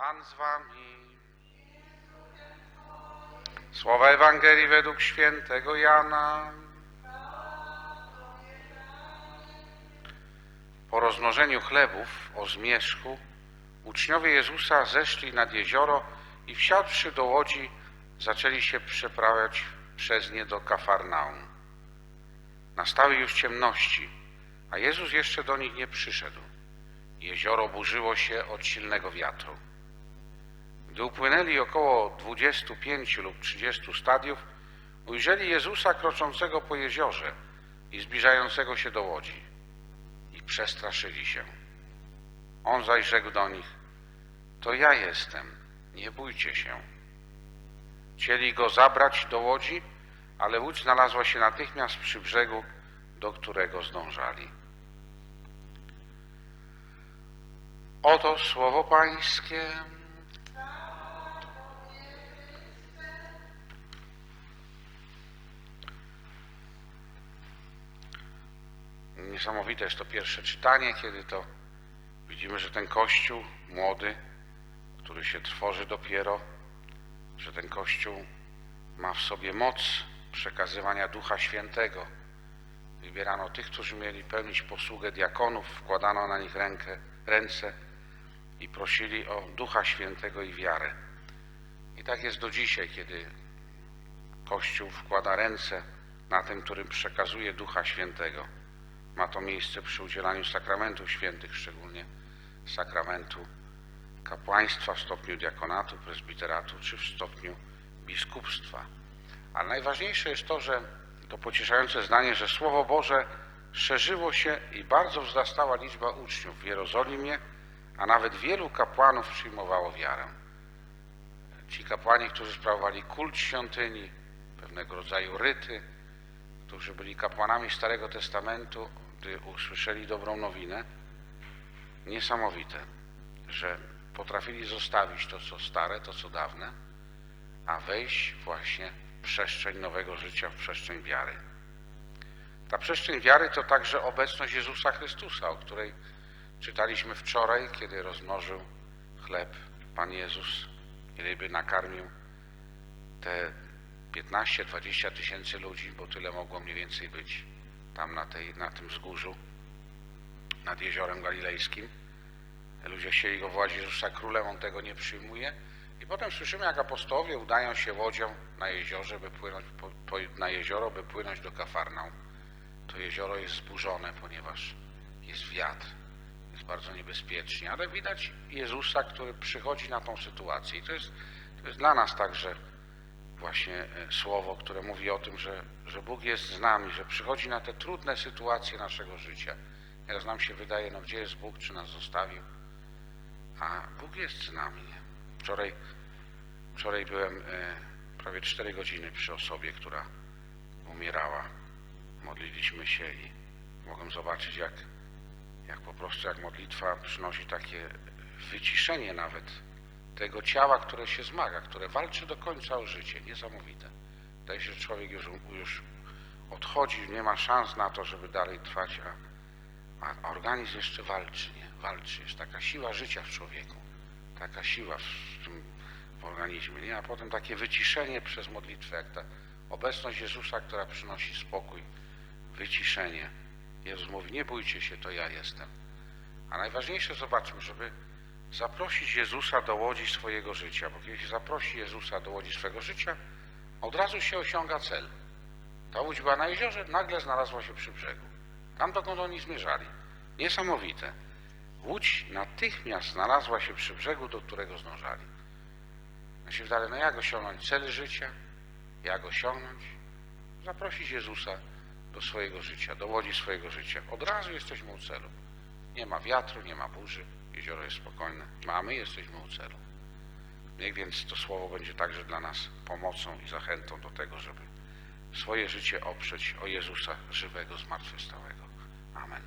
Pan z wami. Słowa Ewangelii według świętego Jana. Po rozmnożeniu chlebów o zmierzchu uczniowie Jezusa zeszli nad jezioro i wsiadłszy do łodzi zaczęli się przeprawiać przez nie do Kafarnaum. Nastały już ciemności, a Jezus jeszcze do nich nie przyszedł. Jezioro burzyło się od silnego wiatru. Gdy upłynęli około 25 lub 30 stadiów, ujrzeli Jezusa kroczącego po jeziorze i zbliżającego się do łodzi i przestraszyli się. On zaś rzekł do nich, to ja jestem, nie bójcie się. Chcieli go zabrać do łodzi, ale łódź znalazła się natychmiast przy brzegu, do którego zdążali. Oto słowo Pańskie. Niesamowite jest to pierwsze czytanie, kiedy to widzimy, że ten Kościół młody, który się tworzy dopiero, że ten Kościół ma w sobie moc przekazywania Ducha Świętego. Wybierano tych, którzy mieli pełnić posługę diakonów, wkładano na nich rękę, ręce i prosili o Ducha Świętego i wiarę. I tak jest do dzisiaj, kiedy Kościół wkłada ręce na tym, którym przekazuje Ducha Świętego. Ma to miejsce przy udzielaniu sakramentów świętych, szczególnie sakramentu kapłaństwa w stopniu diakonatu, prezbiteratu czy w stopniu biskupstwa. Ale najważniejsze jest to, że to pocieszające zdanie, że Słowo Boże szerzyło się i bardzo wzrastała liczba uczniów w Jerozolimie, a nawet wielu kapłanów przyjmowało wiarę. Ci kapłani, którzy sprawowali kult świątyni, pewnego rodzaju ryty, którzy byli kapłanami Starego Testamentu, gdy usłyszeli dobrą nowinę, niesamowite, że potrafili zostawić to, co stare, to, co dawne, a wejść właśnie w przestrzeń nowego życia, w przestrzeń wiary. Ta przestrzeń wiary to także obecność Jezusa Chrystusa, o której czytaliśmy wczoraj, kiedy rozmnożył chleb Pan Jezus i ryby nakarmił te 15-20 tysięcy ludzi, bo tyle mogło mniej więcej być tam na, tej, na tym wzgórzu nad jeziorem galilejskim. Ludzie chcieli go wołać Jezusa królem, on tego nie przyjmuje. I potem słyszymy, jak apostołowie udają się łodzią na jeziorze, by płynąć po, po, na jezioro, by płynąć do Kafarnaum. To jezioro jest zburzone, ponieważ jest wiatr, jest bardzo niebezpiecznie, ale widać Jezusa, który przychodzi na tą sytuację. I to jest, to jest dla nas także właśnie e, słowo, które mówi o tym, że, że Bóg jest z nami, że przychodzi na te trudne sytuacje naszego życia. Teraz nam się wydaje, no gdzie jest Bóg, czy nas zostawił? A Bóg jest z nami. Wczoraj, wczoraj byłem e, prawie 4 godziny przy osobie, która umierała. Modliliśmy się i mogłem zobaczyć, jak, jak po prostu jak modlitwa przynosi takie wyciszenie nawet tego ciała, które się zmaga, które walczy do końca o życie. Niesamowite. Wydaje się, że człowiek już, już odchodzi, nie ma szans na to, żeby dalej trwać, a, a organizm jeszcze walczy, nie? Walczy. Jest taka siła życia w człowieku, taka siła w, tym, w organizmie, nie? A potem takie wyciszenie przez modlitwę, jak ta obecność Jezusa, która przynosi spokój, wyciszenie. Jezus mówi, nie bójcie się, to ja jestem. A najważniejsze, zobaczmy, żeby zaprosić Jezusa do łodzi swojego życia, bo kiedy się zaprosi Jezusa do łodzi swojego życia, od razu się osiąga cel. Ta łódź była na jeziorze, nagle znalazła się przy brzegu. Tam, dokąd oni zmierzali. Niesamowite. Łódź natychmiast znalazła się przy brzegu, do którego zdążali. Ja się wydaje, no jak osiągnąć cel życia? Jak osiągnąć? Zaprosić Jezusa do swojego życia, do łodzi swojego życia. Od razu jesteśmy u celu. Nie ma wiatru, nie ma burzy, jezioro jest spokojne. A my jesteśmy u celu. Niech więc to słowo będzie także dla nas pomocą i zachętą do tego, żeby swoje życie oprzeć o Jezusa żywego, zmartwychwstałego. Amen.